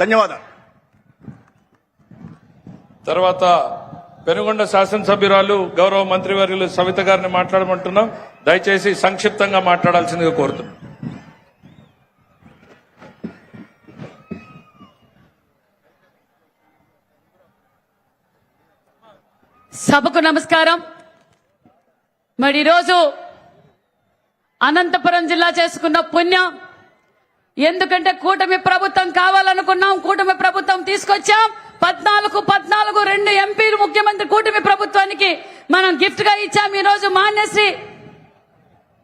ధన్యవాదాలు. తర్వాత పెనుగొండ శాసనసభ్యురాలు గౌరవ మంత్రివర్యులు సవిత గారిని మాట్లాడమంటున్నాం. దయచేసి సంక్షిప్తంగా మాట్లాడాల్సిందిగా కోరుతున్నాం. సభకు నమస్కారం. మరి ఈరోజు అనంతపురం జిల్లా చేసుకున్న పుణ్యం ఎందుకంటే కూటమి ప్రభుత్వం కావాలనుకున్నాం కూటమి ప్రభుత్వం తీసుకొచ్చాం. పద్నాలుగు పద్నాలుగు రెండు ఎంపీలు ముఖ్యమంత్రి కూటమి ప్రభుత్వానికి మనం గిఫ్ట్గా ఇచ్చాం. ఈ రోజు మాన్యశ్రీ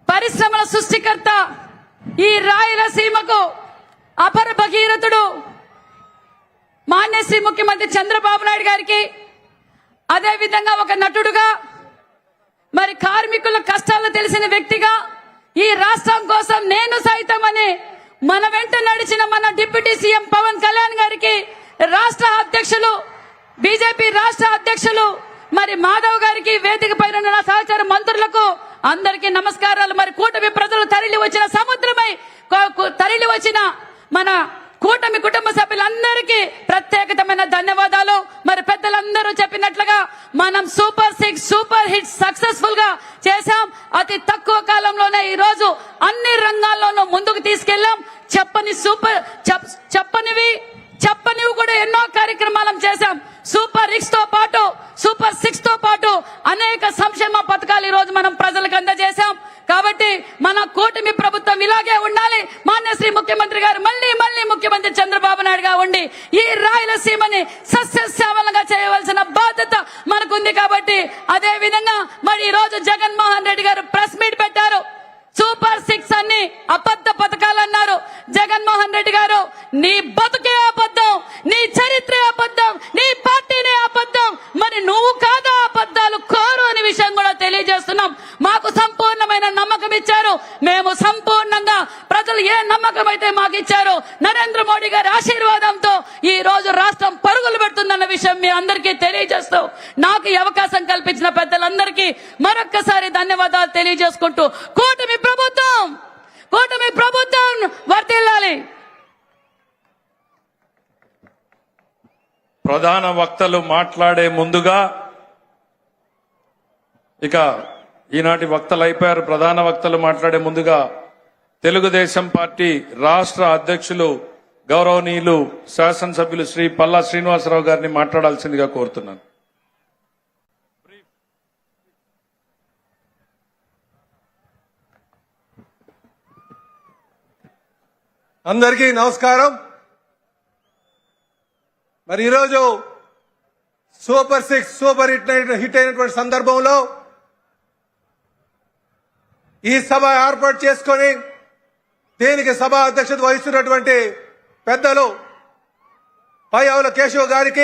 పరిశ్రమల సృష్టికర్త ఈ రాయలసీమకు అపర భగీరథుడు మాన్యశ్రీ ముఖ్యమంత్రి చంద్రబాబు నాయుడు గారికి అదే విధంగా ఒక నటుడుగా మరి కార్మికుల కష్టాలు తెలిసిన వ్యక్తిగా ఈ రాష్ట్రం కోసం నేను సైతం అని మన వెంట నడిచిన మన డిప్యూటీ సీఎం పవన్ కళ్యాణ్ గారికి రాష్ట్ర అధ్యక్షులు బీజేపీ రాష్ట్ర అధ్యక్షులు మరి మాధవ్ గారికి వేదిక పైన నా సహచార మంత్రులకు అందరికీ నమస్కారాలు. మరి కూటమి ప్రజలు తరలి వచ్చిన సముద్రమై తరలి వచ్చిన మన కూటమి కుటుంబ సభ్యులందరికీ ప్రత్యేకతమైన ధన్యవాదాలు. మరి పెద్దలందరూ చెప్పినట్లుగా మనం సూపర్ సిక్స్ సూపర్ హిట్ సక్సెస్ఫుల్గా చేశాం. అతి తక్కువ కాలంలోనే ఈ రోజు అన్ని రంగాల్లోనూ ముందుకు తీసుకెళ్ళాం చెప్పని సూపర్ చెప్పనివి చెప్పనివి కూడా ఎన్నో కార్యక్రమాలను చేశాం. సూపర్ రిక్స్తో పాటు సూపర్ సిక్స్తో పాటు అనేక సంక్షేమ పథకాలు ఈ రోజు మనం ప్రజలకు అందజేశాం. కాబట్టి మన కూటమి ప్రభుత్వం ఇలాగే ఉండాలి. మాన్యశ్రీ ముఖ్యమంత్రి గారు మళ్ళీ మళ్ళీ ముఖ్యమంత్రి చంద్రబాబు నాయుడుగా ఉండి ఈ రాయలసీమని సస్యశ్యామలంగా చేయవలసిన బాధ్యత మనకుంది కాబట్టి అదే విధంగా మరి ఈ రోజు జగన్మోహన్ రెడ్డి గారు ప్రెస్ మీట్ పెట్టారు. సూపర్ సిక్స్ అన్ని అప్ప పథకాలు అన్నారు జగన్మోహన్ రెడ్డి గారు నీ బతుకే అబద్ధం నీ చరిత్రే అబద్ధం నీ పార్టీనే అబద్ధం. మరి నువ్వు కాదా అబద్ధాలు కోరు అనే విషయం కూడా తెలియజేస్తున్నాం. మాకు సంపూర్ణమైన నమ్మకం ఇచ్చారు. మేము సంపూర్ణంగా ప్రజలు ఏ నమ్మకం అయితే మాకు ఇచ్చారో నరేంద్ర మోడీ గారి ఆశీర్వాదంతో ఈ రోజు రాష్ట్రం పరుగులు పెడుతుందన్న విషయం మీ అందరికీ తెలియజేస్తూ నాకు ఈ అవకాశం కల్పించిన పెద్దలందరికీ మరొక్కసారి ధన్యవాదాలు తెలియజేసుకుంటూ కూటమి ప్రభుత్వం కూటమి ప్రభుత్వం వర్తిల్ల ప్రధాన వక్తలు మాట్లాడే ముందుగా ఇక ఈనాటి వక్తలు అయిపోయారు. ప్రధాన వక్తలు మాట్లాడే ముందుగా తెలుగుదేశం పార్టీ రాష్ట్ర అధ్యక్షులు గౌరవనీయులు శాసనసభ్యులు శ్రీ పల్లా శ్రీనివాసరావు గారిని మాట్లాడాల్సిందిగా కోరుతున్నాను. అందరికీ నమస్కారం. మరి ఈరోజు super six super hit hit అయినటువంటి సందర్భంలో ఈ సభ ఏర్పాటు చేసుకొని దీనికి సభ అధ్యక్షత వహిస్తున్నటువంటి పెద్దలు పై ఆవుల కేశవ్ గారికి